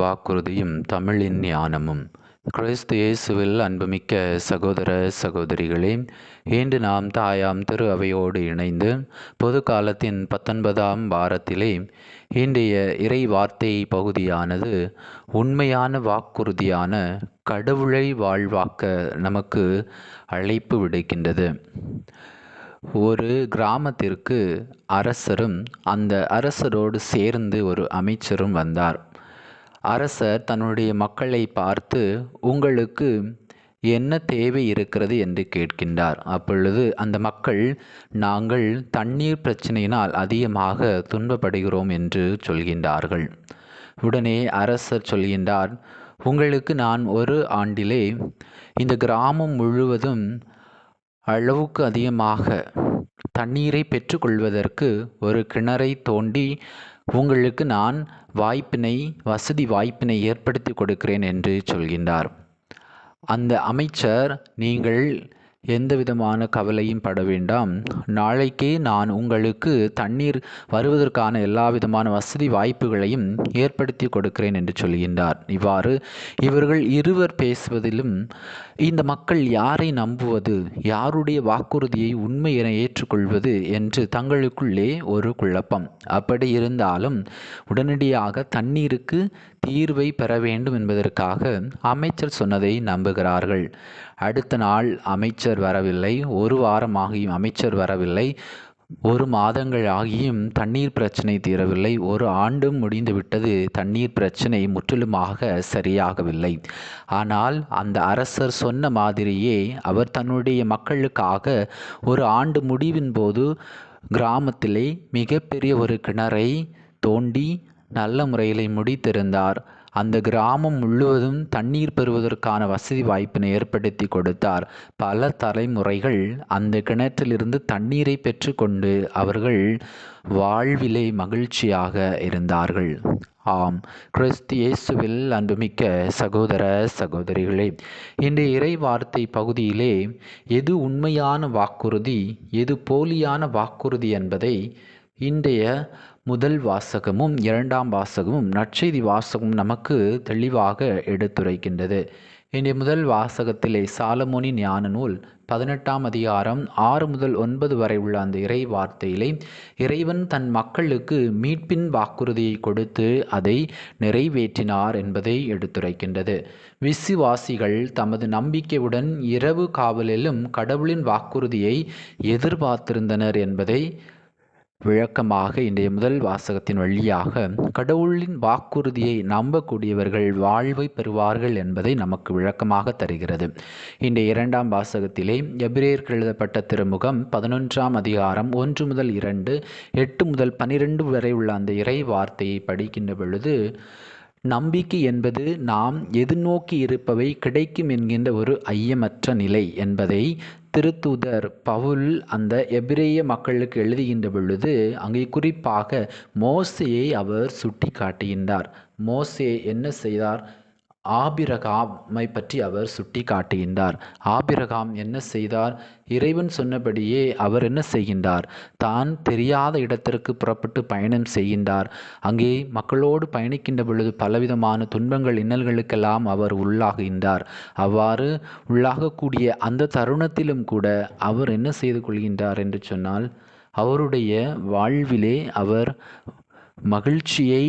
வாக்குறுதியும் தமிழின் ஞானமும். கிறிஸ்து இயேசுவில் அன்புமிக்க சகோதர சகோதரிகளே இன்று நாம் தாயாம் திரு அவையோடு இணைந்து பொது காலத்தின் பத்தொன்பதாம் வாரத்திலே இன்றைய இறை வார்த்தை பகுதியானது உண்மையான வாக்குறுதியான கடவுளை வாழ்வாக்க நமக்கு அழைப்பு விடுக்கின்றது. ஒரு கிராமத்திற்கு அரசரும் அந்த அரசரோடு சேர்ந்து ஒரு அமைச்சரும் வந்தார். அரசர் தன்னுடைய மக்களை பார்த்து உங்களுக்கு என்ன தேவை இருக்கிறது? என்று கேட்கின்றார். அப்பொழுது அந்த மக்கள் நாங்கள் தண்ணீர் பிரச்சனையினால் அதிகமாக துன்பப்படுகிறோம் என்று சொல்கின்றார்கள். உடனே அரசர் சொல்கின்றார் உங்களுக்கு நான் ஒரு ஆண்டிலே இந்த கிராமம் முழுவதும் அளவுக்கு அதிகமாக தண்ணீரை பெற்றுக்கொள்வதற்கு ஒரு கிணறை தோண்டி உங்களுக்கு நான் வாய்ப்பினை வசதி வாய்ப்பினை ஏற்படுத்தி கொடுக்கிறேன் என்று சொல்கின்றார். அந்த அமைச்சர் நீங்கள் எந்த விதமான கவலையும் பட வேண்டாம். நாளைக்கே நான் உங்களுக்கு தண்ணீர் வருவதற்கான எல்லா விதமான வசதி வாய்ப்புகளையும் ஏற்படுத்தி கொடுக்கிறேன் என்று சொல்கின்றார். இவ்வாறு இவர்கள் இருவர் பேசுவதிலும் இந்த மக்கள் யாரை நம்புவது யாருடைய வாக்குறுதியை உண்மை என ஏற்றுக்கொள்வது என்று தங்களுக்குள்ளே ஒரு குழப்பம். அப்படி இருந்தாலும் உடனடியாக தண்ணீருக்கு தீர்வை பெற வேண்டும் என்பதற்காக அமைச்சர் சொன்னதை நம்புகிறார்கள். அடுத்த நாள் அமைச்சர் வரவில்லை. ஒரு வாரமாகியும் அமைச்சர் வரவில்லை. ஒரு மாதங்கள் ஆகியும் தண்ணீர் பிரச்சனை தீரவில்லை. ஒரு ஆண்டும் முடிந்துவிட்டது தண்ணீர் பிரச்சனை முற்றிலுமாக சரியாகவில்லை. ஆனால் அந்த அரசர் சொன்ன மாதிரியே அவர் தன்னுடைய மக்களுக்காக ஒரு ஆண்டு முடிவின் போது கிராமத்திலே மிகப்பெரிய ஒரு கிணறை தோண்டி நல்ல முறையில் முடித்திருந்தார். அந்த கிராமம் முழுவதும் தண்ணீர் பெறுவதற்கான வசதி வாய்ப்பினை ஏற்படுத்தி கொடுத்தார். பல தலைமுறைகள் அந்த கிணற்றிலிருந்து தண்ணீரை பெற்றுக்கொண்டு அவர்கள் வாழ்விலே மகிழ்ச்சியாக இருந்தார்கள். ஆம் கிறிஸ்து இயேசுவில் அன்புமிக்க சகோதர சகோதரிகளே இன்றைய இறை வார்த்தை பகுதியிலே எது உண்மையான வாக்குறுதி எது போலியான வாக்குறுதி என்பதை இன்றைய முதல் வாசகமும் இரண்டாம் வாசகமும் நற்செய்தி வாசகமும் நமக்கு தெளிவாக எடுத்துரைக்கின்றது. இன்றைய முதல் வாசகத்திலே சாலமோனி ஞான நூல் பதினெட்டாம் அதிகாரம் ஆறு முதல் ஒன்பது வரை உள்ள அந்த இறை வார்த்தையிலே இறைவன் தன் மக்களுக்கு மீட்பின் வாக்குறுதியை கொடுத்து அதை நிறைவேற்றினார் என்பதை எடுத்துரைக்கின்றது. விசுவாசிகள் தமது நம்பிக்கையுடன் இரவு காவலிலும் கடவுளின் வாக்குறுதியை எதிர்பார்த்திருந்தனர் என்பதை விளக்கமாக இன்றைய முதல் வாசகத்தின் வழியாக கடவுளின் வாக்குறுதியை நம்பக்கூடியவர்கள் வாழ்வை பெறுவார்கள் என்பதை நமக்கு விளக்கமாக தருகிறது. இன்றைய இரண்டாம் வாசகத்திலே எபிரேயர்கள் எழுதப்பட்ட திருமுகம் பதினொன்றாம் அதிகாரம் ஒன்று முதல் இரண்டு எட்டு முதல் பனிரெண்டு வரை உள்ள அந்த இறை வார்த்தையை படிக்கின்ற பொழுது நம்பிக்கை என்பது நாம் எதிர்நோக்கி இருப்பவை கிடைக்கும் என்கின்ற ஒரு ஐயமற்ற நிலை என்பதை திருத்தூதர் பவுல் அந்த எபிரேய மக்களுக்கு எழுதுகின்ற பொழுது அங்கே குறிப்பாக மோசையை அவர் சுட்டி காட்டுகின்றார் மோசே என்ன செய்தார்? ஆபிரகாமை பற்றி அவர் சுட்டி காட்டுகின்றார் ஆபிரகாம் என்ன செய்தார்? இறைவன் சொன்னபடியே அவர் என்ன செய்கின்றார்? தான் தெரியாத இடத்திற்கு புறப்பட்டு பயணம் செய்கின்றார். அங்கே மக்களோடு பயணிக்கின்ற பொழுது பலவிதமான துன்பங்கள் இன்னல்களுக்கெல்லாம் அவர் உள்ளாகுகின்றார் அவ்வாறு உள்ளாகக்கூடிய அந்த தருணத்திலும் கூட அவர் என்ன செய்து கொள்கின்றார் என்று சொன்னால் அவருடைய வாழ்விலே அவர் மகிழ்ச்சியை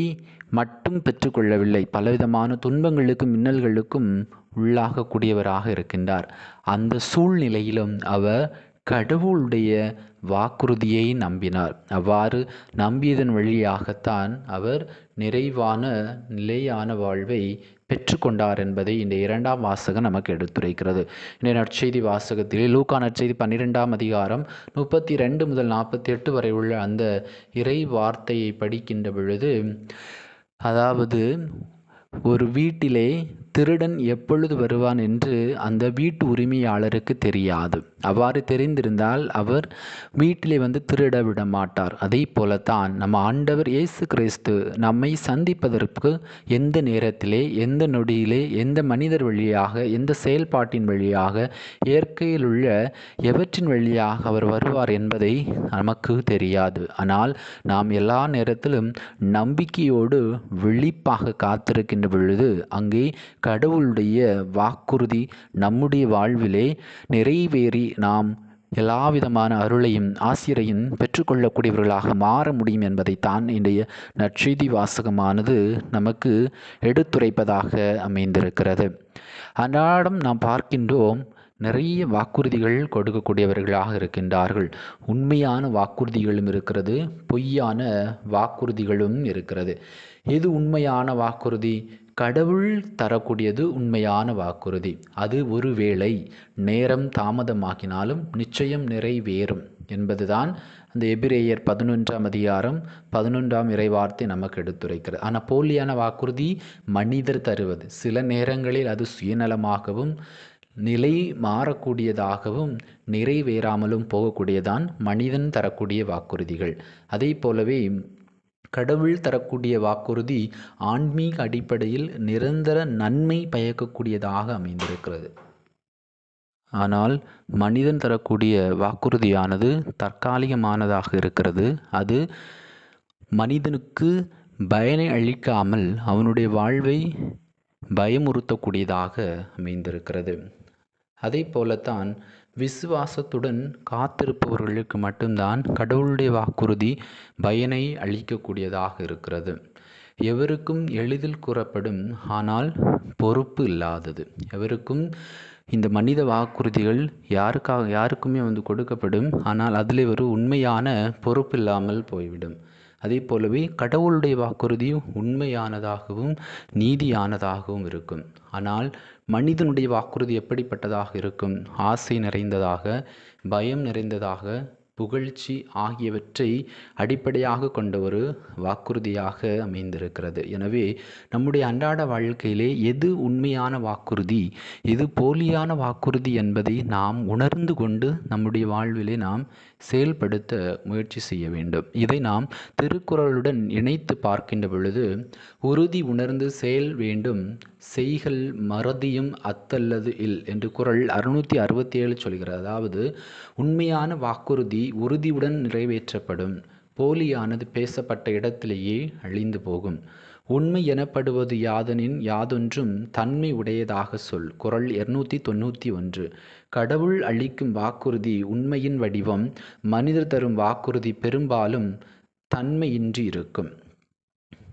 மட்டும் பெற்றுக்கொள்ளவில்லை. பலவிதமான துன்பங்களுக்கும் மின்னல்களுக்கும் உள்ளாகக்கூடியவராக இருக்கின்றார். அந்த சூழ்நிலையிலும் அவர் கடவுளுடைய வாக்குறுதியை நம்பினார். அவ்வாறு நம்பியதன் வழியாகத்தான் அவர் நிறைவான நிலையான வாழ்வை பெற்றுக்கொண்டார் என்பதை இந்த இரண்டாம் வாசகம் நமக்கு எடுத்துரைக்கிறது. இந்த நற்செய்தி வாசகத்திலே லூக்கா நற்செய்தி பன்னிரெண்டாம் அதிகாரம் முப்பத்தி ரெண்டு முதல் நாற்பத்தி எட்டு வரை உள்ள அந்த இறை வார்த்தையை படிக்கின்ற பொழுது அதாவது ஒரு வீட்டிலே திருடன் எப்பொழுது வருவான் என்று அந்த வீட்டு உரிமையாளருக்கு தெரியாது. அவ்வாறு தெரிந்திருந்தால் அவர் வீட்டிலே வந்து திருட விட மாட்டார் அதே போலத்தான் நம்ம ஆண்டவர் இயேசு கிறிஸ்து நம்மை சந்திப்பதற்கு எந்த நேரத்திலே எந்த நொடியிலே எந்த மனிதர் வழியாக எந்த செயல்பாட்டின் வழியாக இயற்கையில் உள்ள எவற்றின் வழியாக அவர் வருவார் என்பதை நமக்கு தெரியாது. ஆனால் நாம் எல்லா நேரத்திலும் நம்பிக்கையோடு விழிப்பாக காத்திருக்கின்ற பொழுது அங்கே கடவுளுடைய வாக்குறுதி நம்முடைய வாழ்விலே நிறைவேறி நாம் எல்லாவிதமான அருளையும் ஆசிரியையும் பெற்றுக்கொள்ளக்கூடியவர்களாக மாற முடியும் என்பதைத்தான் இன்றைய நற்செய்தி வாசகமானது நமக்கு எடுத்துரைப்பதாக அமைந்திருக்கிறது. அன்றாடம் நாம் பார்க்கின்றோம் நிறைய வாக்குறுதிகள் கொடுக்கக்கூடியவர்களாக இருக்கின்றார்கள். உண்மையான வாக்குறுதிகளும் இருக்கிறது பொய்யான வாக்குறுதிகளும் இருக்கிறது. எது உண்மையான வாக்குறுதி? கடவுள் தரக்கூடியது உண்மையான வாக்குறுதி. அது ஒருவேளை நேரம் தாமதமாகினாலும் நிச்சயம் நிறைவேறும் என்பதுதான் அந்த எபிரேயர் பதினொன்றாம் அதிகாரம் பதினொன்றாம் இறைவார்த்தை நமக்கு எடுத்துரைக்கிறது. ஆனால் போலியான வாக்குறுதி மனிதர் தருவது. சில நேரங்களில் அது சுயநலமாகவும் நிலை மாறக்கூடியதாகவும் நிறைவேறாமலும் போகக்கூடியதான் மனிதன் தரக்கூடிய வாக்குறுதிகள். அதே போலவே கடவுள் தரக்கூடிய வாக்குறுதி ஆன்மீக அடிப்படையில் நிரந்தர நன்மை பயக்கக்கூடியதாக அமைந்திருக்கிறது. ஆனால் மனிதன் தரக்கூடிய வாக்குறுதியானது தற்காலிகமானதாக இருக்கிறது. அது மனிதனுக்கு பயனை அளிக்காமல் அவனுடைய வாழ்வை பயமுறுத்தக்கூடியதாக அமைந்திருக்கிறது. அதே போலத்தான் விசுவாசத்துடன் காத்திருப்பவர்களுக்கு மட்டும்தான் கடவுளுடைய வாக்குறுதி பயனை அளிக்கக்கூடியதாக இருக்கிறது. எவருக்கும் எளிதில் கூறப்படும் ஆனால் பொறுப்பு இல்லாதது. எவருக்கும் இந்த மனித வாக்குறுதிகள் யாருக்காக யாருக்குமே வந்து கொடுக்கப்படும் ஆனால் அதில் ஒரு உண்மையான பொறுப்பு இல்லாமல் போய்விடும். அதே போலவே கடவுளுடைய வாக்குறுதி உண்மையானதாகவும் நீதியானதாகவும் இருக்கும். ஆனால் மனிதனுடைய வாக்குறுதி எப்படிப்பட்டதாக இருக்கும்? ஆசை நிறைந்ததாக பயம் நிறைந்ததாக புகழ்ச்சி ஆகியவற்றை அடிப்படையாக கொண்ட ஒரு வாக்குறுதியாக அமைந்திருக்கிறது. எனவே நம்முடைய அன்றாட வாழ்க்கையிலே எது உண்மையான வாக்குறுதி எது போலியான வாக்குறுதி என்பதை நாம் உணர்ந்து கொண்டு நம்முடைய வாழ்விலே நாம் செயல்படுத்த முயற்சி செய்ய வேண்டும். இதை நாம் திருக்குறளுடன் இணைத்து பார்க்கின்ற பொழுது உறுதி உணர்ந்து செயல் வேண்டும் செய்கள் மறதியும் அத்தல்லது இல் என்று குரல் அறுநூற்றி அறுபத்தி ஏழு சொல்கிறது. அதாவது உண்மையான வாக்குறுதி உறுதியுடன் நிறைவேற்றப்படும். போலியானது பேசப்பட்ட இடத்திலேயே அழிந்து போகும். உண்மை எனப்படுவது யாதனின் யாதொன்றும் தன்மை உடையதாக சொல். குரல் இருநூற்றி தொண்ணூற்றி ஒன்று. கடவுள் அளிக்கும் வாக்குறுதி உண்மையின் வடிவம். மனிதர் தரும் வாக்குறுதி பெரும்பாலும் தன்மையின்றி இருக்கும்.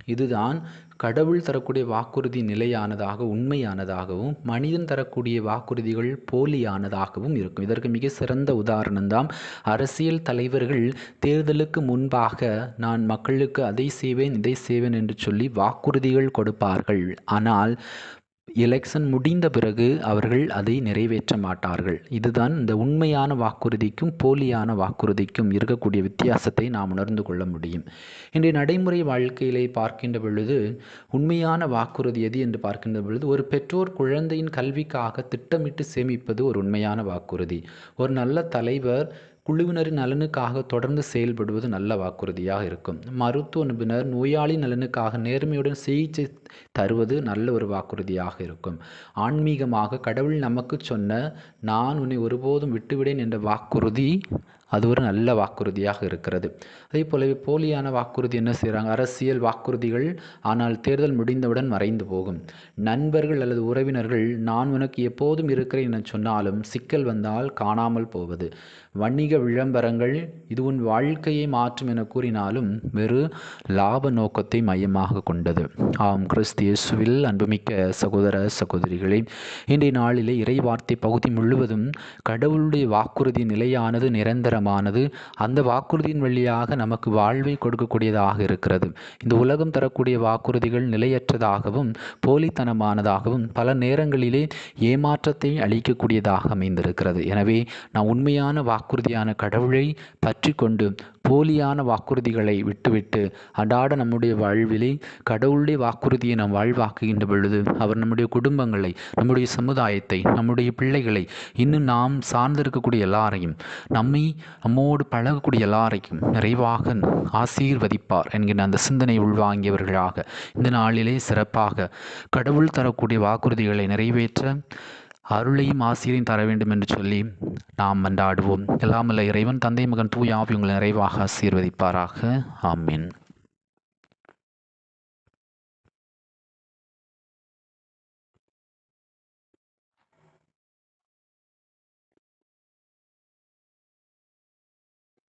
இதுதான் கடவுள் தரக்கூடிய வாக்குறுதி நிலையானதாக உண்மையானதாகவும் மனிதன் தரக்கூடிய வாக்குறுதிகள் போலியானதாகவும் இருக்கும். இதற்கு மிக சிறந்த உதாரணம்தான் அரசியல் தலைவர்கள் தேர்தலுக்கு முன்பாக நான் மக்களுக்கு அதை செய்வேன் இதை செய்வேன் என்று சொல்லி வாக்குறுதிகள் கொடுப்பார்கள். ஆனால் எலெக்ஷன் முடிந்த பிறகு அவர்கள் அதை நிறைவேற்ற மாட்டார்கள். இதுதான் இந்த உண்மையான வாக்குறுதிக்கும் போலியான வாக்குறுதிக்கும் இருக்கக்கூடிய வித்தியாசத்தை நாம் உணர்ந்து கொள்ள முடியும். இன்றைய நடைமுறை வாழ்க்கையிலே பார்க்கின்ற பொழுது உண்மையான வாக்குறுதி எது என்று பார்க்கின்ற பொழுது ஒரு பெற்றோர் குழந்தையின் கல்விக்காக திட்டமிட்டு சேமிப்பது ஒரு உண்மையான வாக்குறுதி. ஒரு நல்ல தலைவர் குழுவினரின் நலனுக்காக தொடர்ந்து செயல்படுவது நல்ல வாக்குறுதியாக இருக்கும். மருத்துவ நிபுணர் நோயாளி நலனுக்காக நேர்மையுடன் சிகிச்சை தருவது நல்ல ஒரு வாக்குறுதியாக இருக்கும். ஆன்மீகமாக கடவுள் நமக்கு சொன்ன நான் உன்னை ஒருபோதும் விட்டுவிடேன் என்ற வாக்குறுதி அது ஒரு நல்ல வாக்குறுதியாக இருக்கிறது. அதே போலவே போலியான வாக்குறுதி என்ன செய்கிறாங்க அரசியல் வாக்குறுதிகள் ஆனால் தேர்தல் முடிந்தவுடன் மறைந்து போகும். நண்பர்கள் அல்லது உறவினர்கள் நான் உனக்கு எப்போதும் இருக்கிறேன் என சொன்னாலும் சிக்கல் வந்தால் காணாமல் போவது. வணிக விளம்பரங்கள் இது உன் வாழ்க்கையை மாற்றும் என கூறினாலும் வெறு லாப நோக்கத்தை மையமாக கொண்டது. ஆம் கிறிஸ்து இயேசுவில் அன்புமிக்க சகோதர சகோதரிகளே இன்றைய நாளிலே இறைவார்த்தை பகுதி முழுவதும் கடவுளுடைய வாக்குறுதி நிலையானது நிரந்தர நிரந்தரமானது அந்த வாக்குறுதியின் வழியாக நமக்கு வாழ்வை கொடுக்கக்கூடியதாக இருக்கிறது. இந்த உலகம் தரக்கூடிய வாக்குறுதிகள் நிலையற்றதாகவும் போலித்தனமானதாகவும் பல நேரங்களிலே ஏமாற்றத்தை அளிக்கக்கூடியதாக அமைந்திருக்கிறது. எனவே நாம் உண்மையான வாக்குறுதியான கடவுளை பற்றி கொண்டு போலியான வாக்குறுதிகளை விட்டுவிட்டு அன்றாட நம்முடைய வாழ்விலே கடவுளுடைய வாக்குறுதியை நாம் வாழ்வாக்குகின்ற பொழுது அவர் நம்முடைய குடும்பங்களை நம்முடைய சமுதாயத்தை நம்முடைய பிள்ளைகளை இன்னும் நாம் சார்ந்திருக்கக்கூடிய எல்லாரையும் நம்மை நம்மோடு பழகக்கூடிய எல்லாரையும் நிறைவாக ஆசீர்வதிப்பார் என்கிற அந்த சிந்தனை உள்வாங்கியவர்களாக இந்த நாளிலே சிறப்பாக கடவுள் தரக்கூடிய வாக்குறுதிகளை நிறைவேற்ற அருளையும் ஆசிரியையும் தர வேண்டும் என்று சொல்லி நாம் மன்றாடுவோம். எல்லாமல்ல இறைவன் தந்தை மகன் தூய் ஆவி உங்களை நிறைவாக ஆசீர்வதிப்பாராக. ஆமீன்.